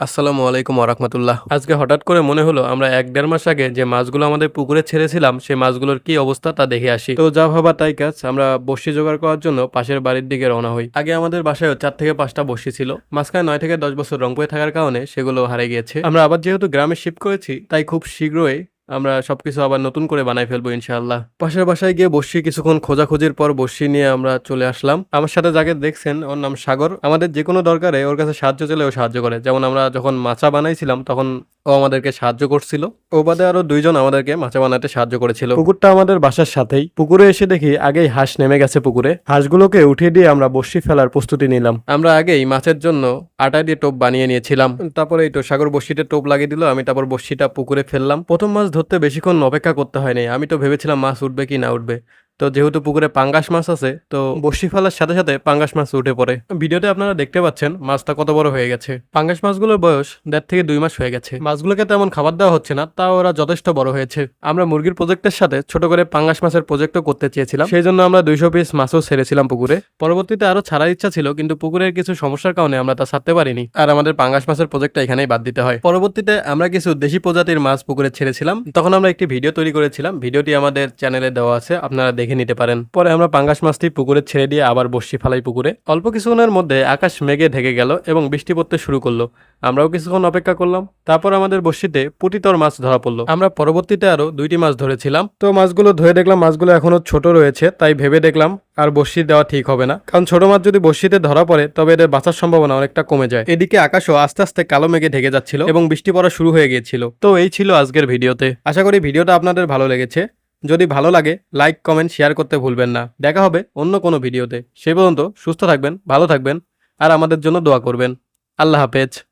আসসালামু আলাইকুম আরহামতুল্লাহ আজকে হঠাৎ করে মনে হলো, আমরা এক দেড় মাস আগে যে মাছগুলো আমাদের পুকুরে ছেড়েছিলাম সেই মাছগুলোর কি অবস্থা তা দেখে আসি। তো যা ভাবা তাই কাজ, আমরা বসি জোগাড় করার জন্য পাশের বাড়ির দিকে রওনা হই। আগে আমাদের বাসায় চার থেকে পাঁচটা বসি ছিল। মাঝখানে নয় থেকে দশ বছর রংপুরে থাকার কারণে সেগুলো হারে গিয়েছে। আমরা আবার যেহেতু গ্রামে শিফট করেছি, তাই খুব শীঘ্রই আমরা সব কিছু আবার নতুন করে বানাই ফেলব, ইনশাআল্লাহ। পাশের বাসায় গিয়ে বসি, কিছুক্ষণ খোঁজাখুঁজির পর বসি নিয়ে আমরা চলে আসলাম। আমার সাথে যাকে দেখছেন, ওর নাম সাগর। আমাদের যে কোনো দরকারে ওর কাছে সাহায্য চলে ও সাহায্য করে। যেমন আমরা যখন মাচা বানাইছিলাম, তখন ও আমাদেরকে সাহায্য করছিল। ও বাদে আরও দুইজন আমাদেরকে মাচা বানাতে সাহায্য করেছিল। পুকুরটা আমাদের বাসার সাথেই। পুকুরে এসে দেখি আগেই হাঁস নেমে গেছে পুকুরে। হাঁসগুলোকে উঠিয়ে দিয়ে আমরা বসি ফেলার প্রস্তুতি নিলাম। আমরা আগেই মাছের জন্য আটা দিয়ে টোপ বানিয়ে নিয়েছিলাম। তারপরে এই তো সাগর বসিতে টোপ লাগিয়ে দিল আমি তারপর বসিটা পুকুরে ফেললাম। প্রথম মাছ ধরতে বেশিক্ষণ অপেক্ষা করতে হয়নি। আমি তো ভেবেছিলাম মাছ উঠবে কি না উঠবে। তো যেহেতু পুকুরে পাঙ্গাস মাছ আছে, তো বসি ফেলার সাথে সাথে পাঙ্গাস মাছ উঠে পড়ে। ভিডিওতে আপনারা দেখতে পাচ্ছেন, মাছটা কত বড় হয়ে গেছে। পাঙ্গাস মাছগুলোর বয়স দেড় থেকে দুই মাস হয়ে গেছে। মাছগুলোকে তেমন খাবার দেওয়া হচ্ছে না, তাও ওরা যথেষ্ট বড় হয়েছে। আমরা মুরগির প্রজেক্টের সাথে ছোট করে পাঙ্গাস মাছের প্রজেক্টও করতে চেয়েছিলাম। সেই জন্য আমরা দুইশো পিস মাছও ছেড়েছিলাম পুকুরে। পরবর্তীতে আরও ছাড়ার ইচ্ছা ছিল, কিন্তু পুকুরের কিছু সমস্যার কারণে আমরা তা ছাড়তে পারিনি। আর আমাদের পাঙ্গাস মাছের প্রজেক্টটা এখানেই বাদ দিতে হয়। পরবর্তীতে আমরা কিছু দেশি প্রজাতির মাছ পুকুরে ছেড়েছিলাম। তখন আমরা একটি ভিডিও তৈরি করেছিলাম। ভিডিওটি আমাদের চ্যানেলে দেওয়া আছে, আপনারা দেখে নিতে পারেন। পরে আমরা পাঙ্গাস মাছটি পুকুরে ছেড়ে দিয়ে আবার বসি ফালাই পুকুরে। অল্প কিছুক্ষণের মধ্যে আকাশ মেঘে ঢেকে গেল এবং বৃষ্টি পড়তে শুরু করল। আমরাও কিছুক্ষণ অপেক্ষা করলাম। তারপর আমাদের বসিতে পুটিতর মাছ ধরা পড়ল। আমরা পরবর্তীতে আরও দুইটি মাছ ধরেছিলাম। তো মাছগুলো ধরে দেখলাম মাছগুলো এখনও ছোট রয়েছে, তাই ভেবে দেখলাম আর বসি দেওয়া ঠিক হবে না। কারণ ছোট মাছ যদি বসিতে ধরা পড়ে, তবে এদের বাঁচার সম্ভাবনা অনেকটা কমে যায়। এদিকে আকাশও আস্তে আস্তে কালো মেঘে ঢেকে যাচ্ছিল এবং বৃষ্টি পড়া শুরু হয়ে গিয়েছিল। তো এই ছিল আজকের ভিডিওতে। আশা করি ভিডিওটা আপনাদের ভালো লেগেছে। যদি ভালো লাগে লাইক কমেন্ট শেয়ার করতে ভুলবেন না। দেখা হবে অন্য কোনো ভিডিওতে। সে পর্যন্ত সুস্থ থাকবেন, ভালো থাকবেন, আর আমাদের জন্য দোয়া করবেন। আল্লাহ হাফেজ।